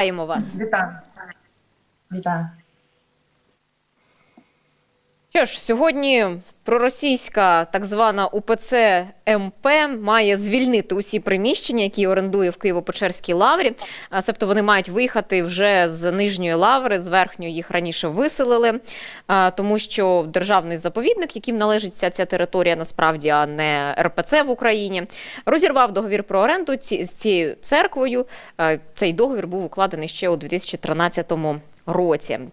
Вітаємо вас. Вітаю. Вітаю. Що ж, сьогодні проросійська так звана УПЦ МП має звільнити усі приміщення, які орендує в Києво-Печерській лаврі. Себто вони мають виїхати вже з нижньої лаври, з верхньої їх раніше виселили, тому що державний заповідник, яким належить ця, ця територія, насправді, а не РПЦ в Україні, розірвав договір про оренду з цією церквою. Цей договір був укладений ще у 2013 році.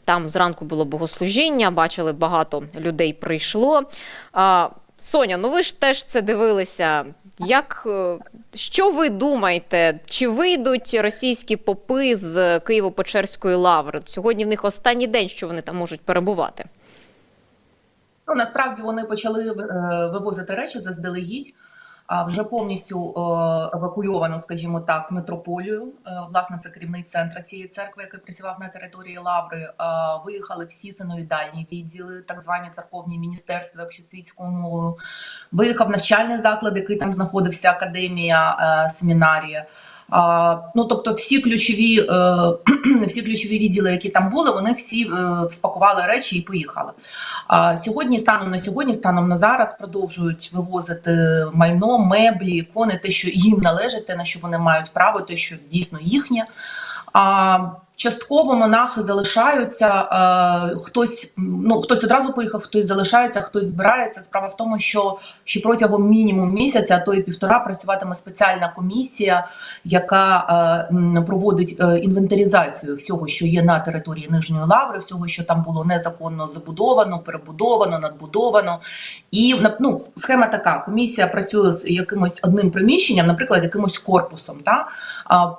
Там зранку було богослужіння, бачили, багато людей прийшло. Соня, ну ви ж теж це дивилися. Як е, що ви думаєте, чи вийдуть російські попи з Києво-Печерської лаври? Сьогодні в них останній день, що вони там можуть перебувати. Ну насправді вони почали е, вивозити речі заздалегідь. Вже повністю евакуйовану, евакуйовано, скажімо так, митрополію. Е, власне, це керівний центр цієї церкви, який працював на території Лаври. Е, виїхали всі синоїдальні відділи, так звані церковні міністерства, якщо світською мовою. Виїхав навчальний заклад, який там знаходився академія, е, семінарія. Ну, тобто, всі ключові, е, всі ключові відділи, які там були, вони всі е, спакували речі і поїхали. Сьогодні, станом на сьогодні, станом на зараз, продовжують вивозити майно, меблі, ікони, те, що їм належить, те, на що вони мають право, те, що дійсно їхнє. Частково монахи залишаються. е, хтось ну хтось одразу поїхав, хтось залишається, хтось збирається. Справа в тому, що ще протягом мінімум місяця, а то і півтора, працюватиме спеціальна комісія, яка е, проводить е, інвентаризацію всього, що є на території Нижньої Лаври, всього, що там було незаконно забудовано, перебудовано, надбудовано. І ну, схема така: комісія працює з якимось одним приміщенням, наприклад, якимось корпусом. Та?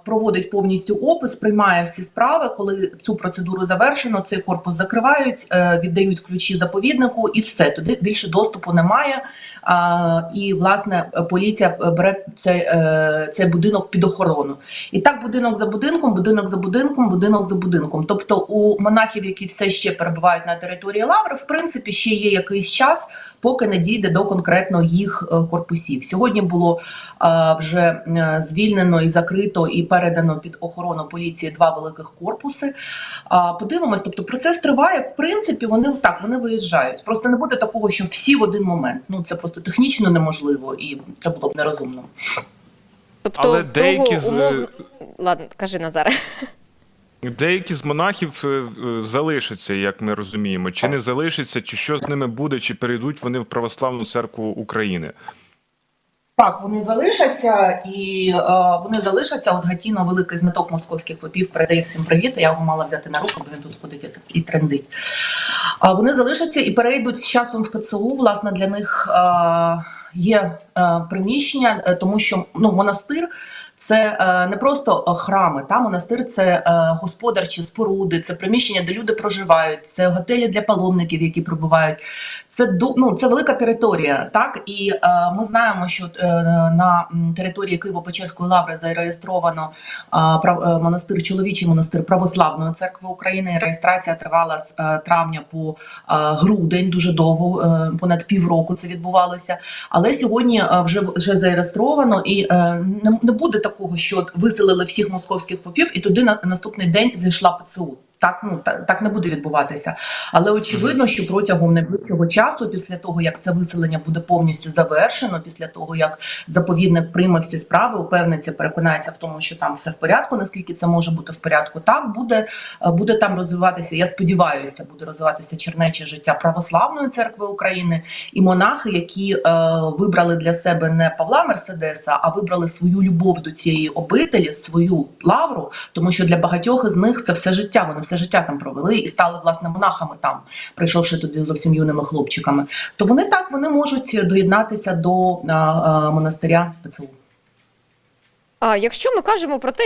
проводить повністю опис, приймає всі справи. Коли цю процедуру завершено, цей корпус закривають, е, віддають ключі заповіднику, і все туди більше доступу немає. І власне поліція бере цей, е, цей будинок під охорону. І так будинок за будинком, будинок за будинком, будинок за будинком. Тобто у монахів, які все ще перебувають на території лаври, в принципі, ще є якийсь час, поки не дійде до конкретно їх е, корпусів. Сьогодні було вже звільнено і закрито і передано під охорону поліції два великих корпуси. А, Подивимось, тобто процес триває. В принципі, вони так вони виїжджають. Просто не буде такого, що всі в один момент. Ну це просто технічно неможливо, і це було б нерозумно. Тобто, Але деякі того з- умовно... ладно, кажи Назаре. Деякі з монахів е, е, залишаться, як ми розуміємо, чи не залишаться, чи що з ними буде, чи перейдуть вони в православну церкву України. Так, вони залишаться і е, вони залишаться. От Гатіно, великий знаток московських попів, передає всім привіт. Я його мала взяти на руку, бо він тут ходить і трендить. А вони залишаться і перейдуть з часом в ПЦУ. Власне, для них е, є е, приміщення, е, тому що ну, монастир. Це е, не просто е, храми, та монастир це е, господарчі споруди, це приміщення, де люди проживають, це готелі для паломників, які прибувають. Це ну, це велика територія, так і ми знаємо, що на території Києво-Печерської лаври зареєстровано монастир, чоловічий монастир Православної церкви України. Реєстрація тривала з травня по грудень, дуже довго, понад півроку це відбувалося. Але сьогодні вже вже зареєстровано, і не буде такого, що виселили всіх московських попів, і туди на наступний день зайшла ПЦУ. Так, ну так, так не буде відбуватися. Але очевидно, що протягом найближчого часу, після того як це виселення буде повністю завершено, після того як заповідник прийме всі справи, упевниться, переконається в тому, що там все в порядку, наскільки це може бути в порядку, так буде, е, буде там розвиватися. Я сподіваюся, буде розвиватися чернече життя православної церкви України і монахи, які е, вибрали для себе не Павла Мерседеса, а вибрали свою любов до цієї обителі, свою лавру, тому що для багатьох із них це все життя. Вони все життя там провели і стали власне монахами там, прийшовши туди зовсім юними хлопчиками. То вони так вони можуть доєднатися до монастиря ПЦУ. А якщо ми кажемо про те,